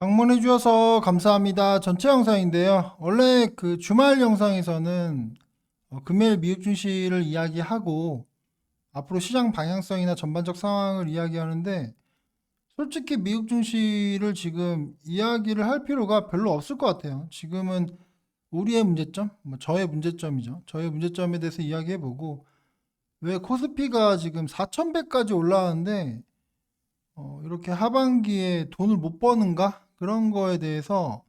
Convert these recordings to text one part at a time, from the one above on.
방문해 주셔서 감사합니다. 전체 영상인데요. 원래 그 주말 영상에서는 어, 금일 미국 증시를 이야기하고 앞으로 시장 방향성이나 전반적 상황을 이야기하는데 솔직히 미국 증시를 지금 이야기를 할 필요가 별로 없을 것 같아요. 지금은 우리의 문제점, 뭐 저의 문제점이죠. 저의 문제점에 대해서 이야기해 보고 왜 코스피가 지금 4,100까지 올라왔는데 어, 이렇게 하반기에 돈을 못 버는가? 그런 거에 대해서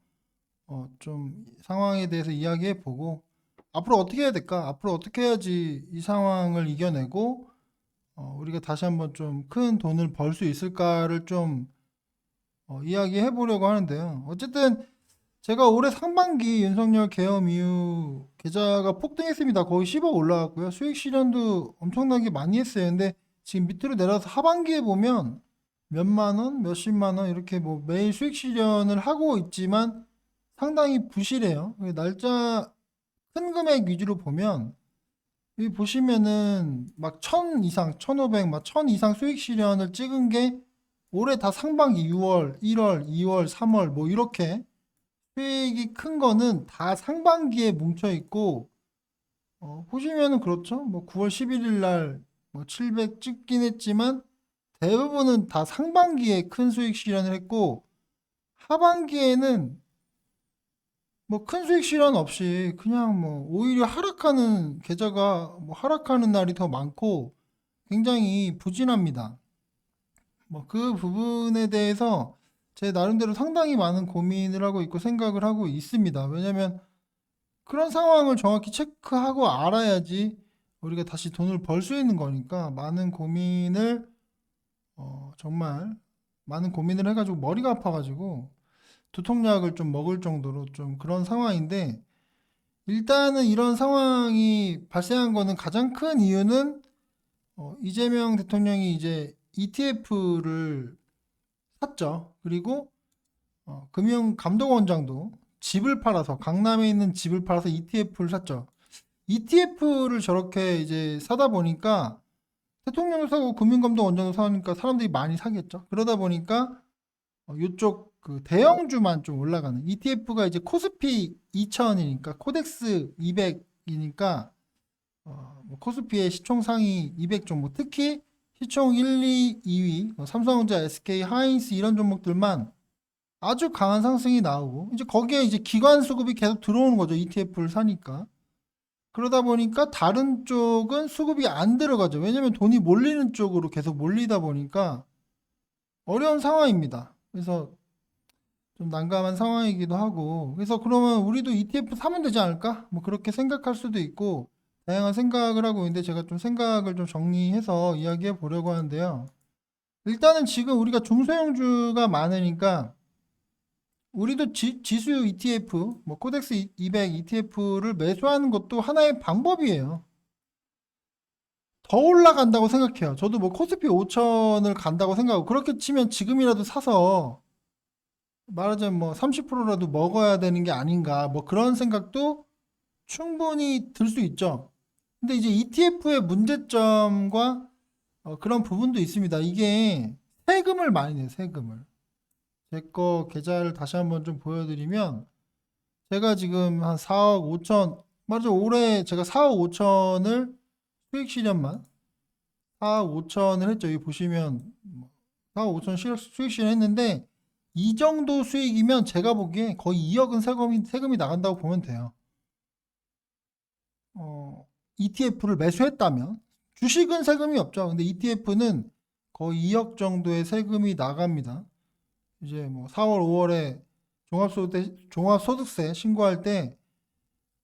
어, 좀 상황에 대해서 이야기해 보고 앞으로 어떻게 해야 될까? 앞으로 어떻게 해야지 이 상황을 이겨내고 어, 우리가 다시 한번 좀 큰 돈을 벌 수 있을까를 좀 어, 이야기해 보려고 하는데요. 어쨌든 제가 올해 상반기 윤석열 계엄 이후 계좌가 폭등했습니다. 거의 10억 올라갔고요. 수익 실현도 엄청나게 많이 했어요. 근데 지금 밑으로 내려서 하반기에 보면 몇만 원, 몇십만 원 이렇게 뭐 매일 수익 실현을 하고 있지만 상당히 부실해요. 날짜 큰 금액 위주로 보면 여기 보시면은 막 천 이상, 천오백, 막 천 이상 수익 실현을 찍은 게 올해 다 상반기 6월, 1월, 2월, 3월 뭐 이렇게 수익이 큰 거는 다 상반기에 뭉쳐 있고 어, 보시면은 그렇죠. 뭐 9월 11일 날 뭐 700 찍긴 했지만 대부분은 다 상반기에 큰 수익 실현을 했고 하반기에는 뭐 큰 수익 실현 없이 그냥 뭐 오히려 하락하는 계좌가 뭐 하락하는 날이 더 많고 굉장히 부진합니다. 뭐 그 부분에 대해서 제 나름대로 상당히 많은 고민을 하고 있고 생각을 하고 있습니다. 왜냐면 그런 상황을 정확히 체크하고 알아야지 우리가 다시 돈을 벌 수 있는 거니까 많은 고민을 어, 정말 많은 고민을 해가지고 머리가 아파가지고 두통약을 좀 먹을 정도로 좀 그런 상황인데 일단은 이런 상황이 발생한 거는 가장 큰 이유는 어, 이재명 대통령이 이제 ETF를 샀죠. 그리고 어, 금융감독원장도 집을 팔아서 강남에 있는 집을 팔아서 ETF를 샀죠. ETF를 저렇게 이제 사다 보니까 대통령도 사고 금융감독 원장도 사니까 사람들이 많이 사겠죠. 그러다 보니까 어, 이쪽 그 대형주만 좀 올라가는 ETF가 이제 코스피 2000이니까 코덱스 200이니까 어, 뭐 코스피의 시총 상위 200 종목 특히 시총 1, 2, 2위 뭐 삼성전자, SK, 하이닉스 이런 종목들만 아주 강한 상승이 나오고 이제 거기에 이제 기관 수급이 계속 들어오는 거죠. ETF를 사니까. 그러다 보니까 다른 쪽은 수급이 안 들어가죠. 왜냐면 돈이 몰리는 쪽으로 계속 몰리다 보니까 어려운 상황입니다. 그래서 좀 난감한 상황이기도 하고 그래서 그러면 우리도 ETF 사면 되지 않을까? 뭐 그렇게 생각할 수도 있고 다양한 생각을 하고 있는데 제가 좀 생각을 좀 정리해서 이야기해 보려고 하는데요. 일단은 지금 우리가 중소형주가 많으니까 우리도 지, 수 ETF, 뭐 코덱스 200 ETF를 매수하는 것도 하나의 방법이에요. 더 올라간다고 생각해요. 저도 뭐 코스피 5천을 간다고 생각하고 그렇게 치면 지금이라도 사서 말하자면 뭐 30%라도 먹어야 되는 게 아닌가 뭐 그런 생각도 충분히 들 수 있죠. 근데 이제 ETF의 문제점과 어, 그런 부분도 있습니다. 이게 세금을 많이 내요, 세금을. 제 거 계좌를 다시 한번 좀 보여드리면 제가 지금 한 4억 5천 맞아 올해 제가 4억 5천을 수익 실현만 4억 5천을 했죠. 여기 보시면 4억 5천 실- 수익 실현했는데 이 정도 수익이면 제가 보기에 거의 2억은 세금이 세금이 나간다고 보면 돼요. 어, ETF를 매수했다면 주식은 세금이 없죠. 근데 ETF는 거의 2억 정도의 세금이 나갑니다. 이제 뭐 4월, 5월에 종합소득, 종합소득세 신고할 때,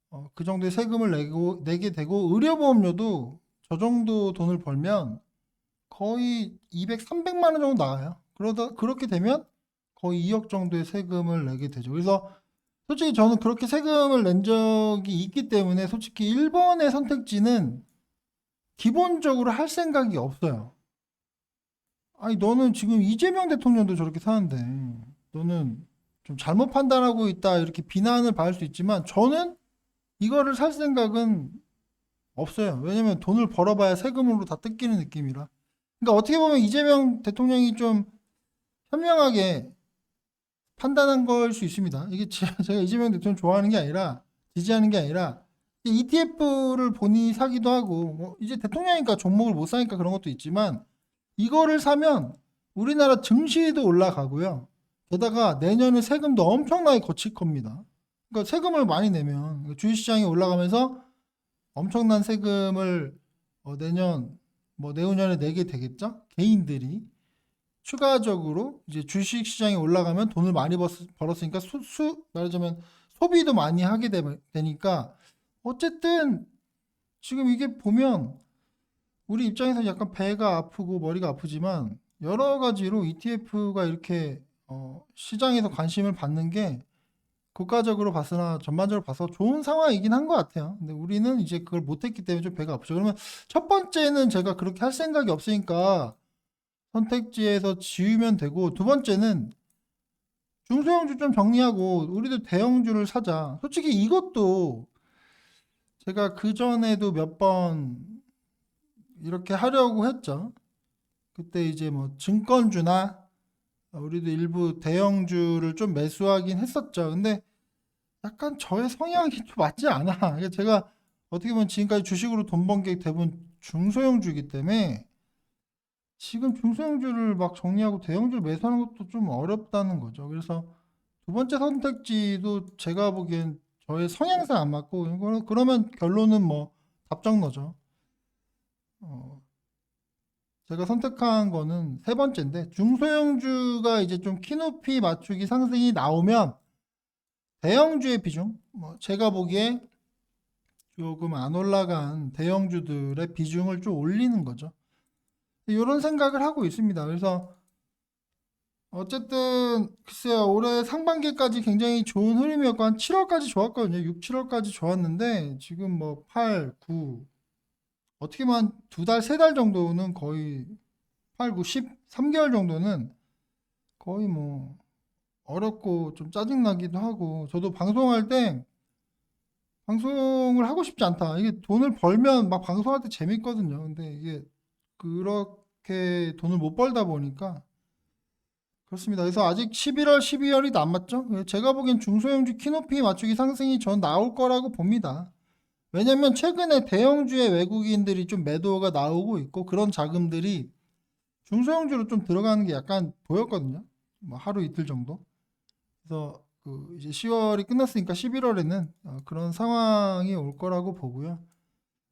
어, 그 정도의 세금을 내고, 내게 되고, 의료보험료도 저 정도 돈을 벌면 거의 200, 300만 원 정도 나와요. 그러다, 그렇게 되면 거의 2억 정도의 세금을 내게 되죠. 그래서 솔직히 저는 그렇게 세금을 낸 적이 있기 때문에 솔직히 1번의 선택지는 기본적으로 할 생각이 없어요. 아니, 너는 지금 이재명 대통령도 저렇게 사는데, 너는 좀 잘못 판단하고 있다, 이렇게 비난을 받을 수 있지만, 저는 이거를 살 생각은 없어요. 왜냐면 돈을 벌어봐야 세금으로 다 뜯기는 느낌이라. 그러니까 어떻게 보면 이재명 대통령이 좀 현명하게 판단한 걸 수 있습니다. 이게 제- 제가 이재명 대통령 좋아하는 게 아니라 지지하는 게 아니라 ETF를 본인이 사기도 하고 뭐 이제 대통령이니까 종목을 못 사니까 그런 것도 있지만 이거를 사면 우리나라 증시도 올라가고요. 게다가 내년에 세금도 엄청나게 거칠 겁니다. 그러니까 세금을 많이 내면 주식시장이 올라가면서 엄청난 세금을 어, 내년 뭐 내후년에 내게 되겠죠? 개인들이 추가적으로 이제 주식 시장이 올라가면 돈을 많이 벌, 벌었으니까 수, 수 말하자면 소비도 많이 하게 되, 되니까 어쨌든 지금 이게 보면 우리 입장에서 약간 배가 아프고 머리가 아프지만 여러 가지로 ETF가 이렇게 어, 시장에서 관심을 받는 게 국가적으로 봤으나 전반적으로 봐서 좋은 상황이긴 한 것 같아요. 근데 우리는 이제 그걸 못했기 때문에 좀 배가 아프죠. 그러면 첫 번째는 제가 그렇게 할 생각이 없으니까 선택지에서 지우면 되고 두 번째는 중소형주 좀 정리하고 우리도 대형주를 사자. 솔직히 이것도 제가 그 전에도 몇번 이렇게 하려고 했죠. 그때 이제 뭐 증권주나 우리도 일부 대형주를 좀 매수하긴 했었죠. 근데 약간 저의 성향이 좀 맞지 않아. 그러니까 제가 어떻게 보면 지금까지 주식으로 돈 번 게 대부분 중소형주이기 때문에 지금 중소형주를 막 정리하고 대형주를 매수하는 것도 좀 어렵다는 거죠. 그래서 두 번째 선택지도 제가 보기엔 저의 성향상 안 맞고 그러면 결론은 뭐 답정너죠. 어, 제가 선택한 거는 세 번째인데 중소형주가 이제 좀 키높이 맞추기 상승이 나오면 대형주의 비중, 뭐 제가 보기에 조금 안 올라간 대형주들의 비중을 좀 올리는 거죠. 이런 생각을 하고 있습니다. 그래서 어쨌든 글쎄요 올해 상반기까지 굉장히 좋은 흐름이었고 한 7월까지 좋았거든요. 6, 7월까지 좋았는데 지금 뭐 8, 9 어떻게 보면 두 달, 세 달 정도는 거의 8, 9, 10, 3개월 정도는 거의 뭐 어렵고 좀 짜증나기도 하고 저도 방송할 때 방송을 하고 싶지 않다. 이게 돈을 벌면 막 방송할 때 재밌거든요. 근데 이게 그렇게 돈을 못 벌다 보니까 그렇습니다. 그래서 아직 11월, 12월이 남았죠. 제가 보기엔 중소형주 키높이 맞추기 상승이 전 나올 거라고 봅니다. 왜냐면 최근에 대형주의 외국인들이 좀 매도가 나오고 있고 그런 자금들이 중소형주로 좀 들어가는 게 약간 보였거든요. 뭐 하루 이틀 정도. 그래서 그 이제 10월이 끝났으니까 11월에는 어, 그런 상황이 올 거라고 보고요.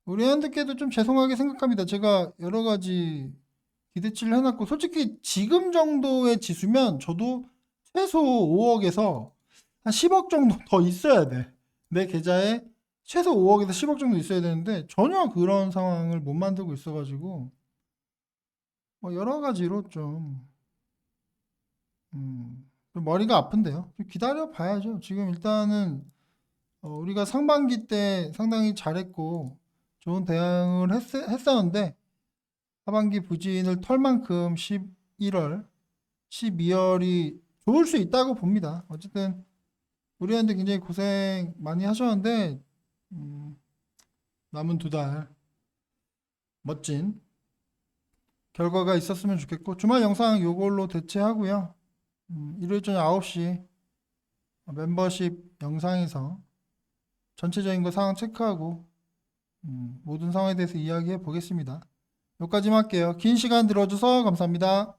우리 회원들께도 좀 죄송하게 생각합니다. 제가 여러 가지 기대치를 해놨고 솔직히 지금 정도의 지수면 저도 최소 5억에서 한 10억 정도 더 있어야 돼. 내 계좌에 최소 5억에서 10억 정도 있어야 되는데 전혀 그런 상황을 못 만들고 있어가지고 뭐 여러 가지로 좀, 음, 좀 머리가 아픈데요. 좀 기다려 봐야죠. 지금 일단은 어, 우리가 상반기 때 상당히 잘했고 좋은 대응을 했, 했었는데 하반기 부진을 털 만큼 11월, 12월이 좋을 수 있다고 봅니다. 어쨌든 우리한테 굉장히 고생 많이 하셨는데 음, 남은 두 달 멋진 결과가 있었으면 좋겠고 주말 영상 요걸로 대체하고요. 음, 일요일 저녁 9시 멤버십 영상에서 전체적인 거 상황 체크하고 음, 모든 상황에 대해서 이야기해 보겠습니다. 여기까지만 할게요. 긴 시간 들어줘서 감사합니다.